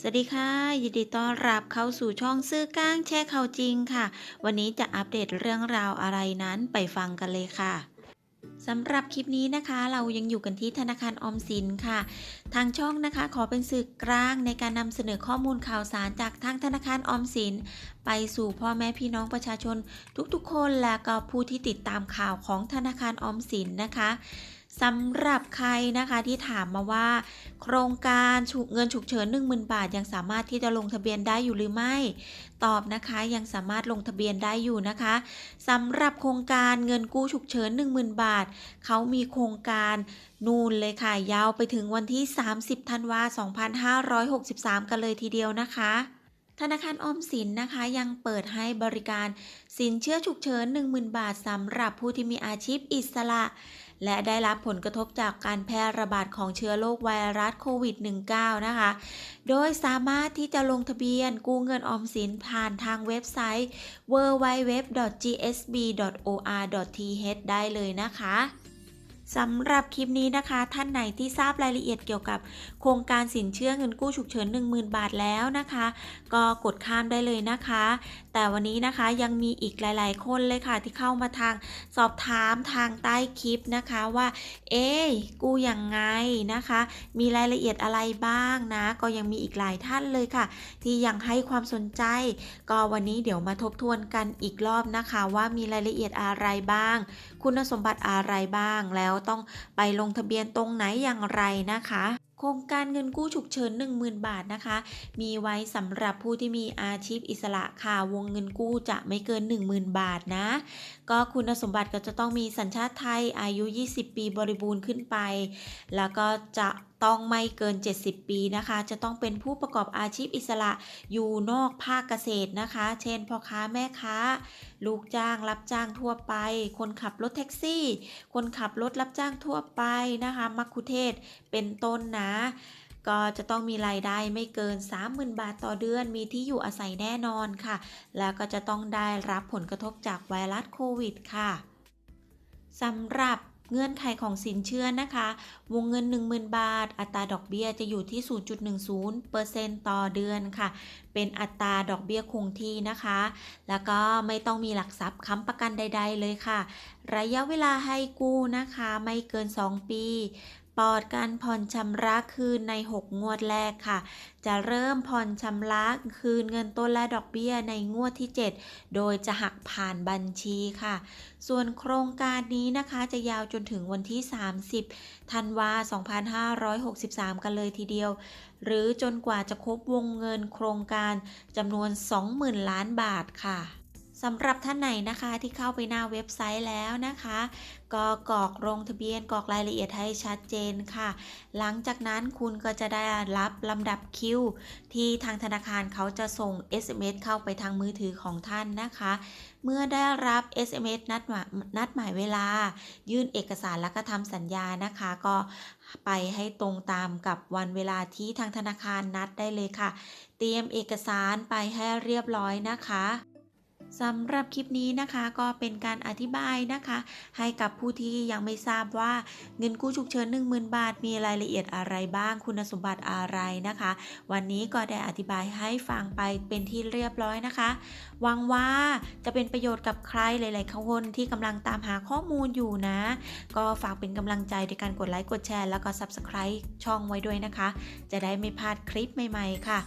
สวัสดีค่ะ ยินดีต้อนรับเข้าสู่ช่องซื้อก้างแช่ข่าวจริงค่ะ วันนี้จะอัปเดตเรื่องราวอะไรนั้นไปฟังกันเลยค่ะสำหรับคลิปนี้นะคะเรายังอยู่กันที่ธนาคารออมสินค่ะ ทางช่องนะคะขอเป็นสื่อกลางในการนำเสนอข้อมูลข่าวสารจากทางธนาคารออมสิน ไปสู่พ่อแม่พี่น้องประชาชน ทุกๆ คนและก็ผู้ที่ติดตามข่าวของธนาคารออมสินนะคะ สำหรับใครนะคะที่ถามมาว่า โครงการฉุกเงินฉุกเฉิน 10,000 บาท ยังสามารถที่จะลงทะเบียนได้อยู่หรือไม่ ตอบนะคะยังสามารถลงทะเบียนได้อยู่นะคะสำหรับโครงการเงินกู้ฉุกเฉิน 10,000 บาท เขามีโครงการนูนเลยค่ะ ยาวไปถึงวันที่ 30ธันวาคม2563 กันเลยทีเดียวนะคะธนาคารออมสินนะคะยังเปิดให้บริการสินเชื่อฉุกเฉิน 10,000 บาทสำหรับผู้ที่มีอาชีพอิสระ และได้รับผลกระทบจากการแพร่ระบาดของเชื้อโรคไวรัสโควิด -19 นะคะ โดยสามารถที่จะลงทะเบียนกู้เงินออมสินผ่านทางเว็บไซต์ www.gsb.or.th ได้เลยนะคะ สำหรับคลิปนี้นะคะ ท่านไหนที่ทราบรายละเอียดเกี่ยวกับ โครงการสินเชื่อเงินกู้ฉุกเฉิน 10,000 บาทแล้วนะคะ ก็กดข้ามได้เลยนะคะ แต่วันนี้นะคะยังมีอีกหลาย ๆ คนเลยค่ะที่เข้ามาทางสอบถามทางใต้คลิปนะคะว่า เอ๊กู้ยังไงนะคะ มีรายละเอียดอะไรบ้างนะ ก็ยังมีอีกหลายท่านเลยค่ะ ที่ยังให้ความสนใจ ก็วันนี้เดี๋ยวมาทบทวนกันอีกรอบนะคะ ว่ามีรายละเอียดอะไรบ้าง คุณสมบัติอะไรบ้างแล้วต้องไปลงทะเบียนตรงไหนอย่างไรนะคะ โครงการเงินกู้ฉุกเฉิน 10,000 บาทนะคะ มีไว้สำหรับผู้ที่มีอาชีพอิสระค่ะวงเงินกู้จะไม่เกิน 10,000 บาทนะ ก็คุณสมบัติก็จะต้องมีสัญชาติไทยอายุ 20 ปีบริบูรณ์ขึ้นไป แล้วก็จะต้องไม่เกิน 70 ปีนะคะ จะต้องเป็นผู้ประกอบอาชีพอิสระอยู่นอกภาคเกษตรนะคะ เช่นพ่อค้าแม่ค้า ลูกจ้างรับจ้างทั่วไป คนขับรถแท็กซี่ คนขับรถรับจ้างทั่วไปนะคะมัคคุเทศเป็นต้นนะก็จะต้องมีรายได้ไม่เกิน 30,000 บาทต่อเดือน มีที่อยู่อาศัยแน่นอนค่ะ แล้วก็จะต้องได้รับผลกระทบจากไวรัสโควิดค่ะสำหรับเงื่อนไขของสินเชื่อนะคะ วงเงิน 10,000 บาท อัตราดอกเบี้ยจะอยู่ที่ 0.10%ต่อเดือนค่ะ เป็นอัตราดอกเบี้ยคงที่นะคะ แล้วก็ไม่ต้องมีหลักทรัพย์ค้ำประกันใด ๆ เลยค่ะ ระยะเวลาให้กู้นะคะ ไม่เกิน 2 ปี ปอดการผ่อนชำระคืนใน 6 งวดแรกค่ะ จะเริ่มผ่อนชำระคืนเงินต้นและดอกเบี้ยในงวดที่ 7 โดยจะหักผ่านบัญชีค่ะ ส่วนโครงการนี้นะคะจะยาวจนถึงวันที่ 30 ธันวา 2563 กันเลยทีเดียว หรือจนกว่าจะครบวงเงินโครงการจำนวน 20,000 ล้านบาทค่ะ สำหรับท่านไหนนะคะที่เข้าไปหน้าเว็บไซต์แล้วนะคะ ก็กรอกลงทะเบียนกรอกรายละเอียดให้ชัดเจนค่ะ หลังจากนั้นคุณก็จะได้รับลำดับคิวที่ทางธนาคารเขาจะส่ง SMS เข้าไปทางมือถือของท่านนะคะ เมื่อได้รับ SMS นัดหมายนัดหมายเวลา ยื่นเอกสารแล้วก็ทำสัญญานะคะ ก็ไปให้ตรงตามกับวันเวลาที่ทางธนาคารนัดได้เลยค่ะ เตรียมเอกสารไปให้เรียบร้อยนะคะ สำหรับคลิปนี้นะคะก็เป็นการอธิบายนะคะ ให้กับผู้ที่ยังไม่ทราบว่าเงินกู้ฉุกเฉิน 10,000 บาท มีรายละเอียดอะไรบ้างคุณสมบัติอะไรนะคะ วันนี้ก็ได้อธิบายให้ฟังไปเป็นที่เรียบร้อยนะคะหวังว่าจะเป็นประโยชน์กับใครหลาย ๆ คนที่กำลังตามหาข้อมูลอยู่นะ ก็ฝากเป็นกำลังใจในการกดไลค์กดแชร์แล้วก็ Subscribe ช่องไว้ด้วยนะคะ จะได้ไม่พลาดคลิปใหม่ ๆ ค่ะ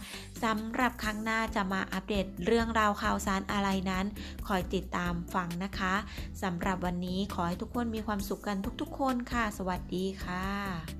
สำหรับครั้งหน้าจะมาอัปเดตเรื่องราวข่าวสารอะไรนั้น คอยติดตามฟังนะคะสำหรับวันนี้ขอให้ทุกคนมีความสุขกันทุกๆ คนค่ะ สวัสดีค่ะ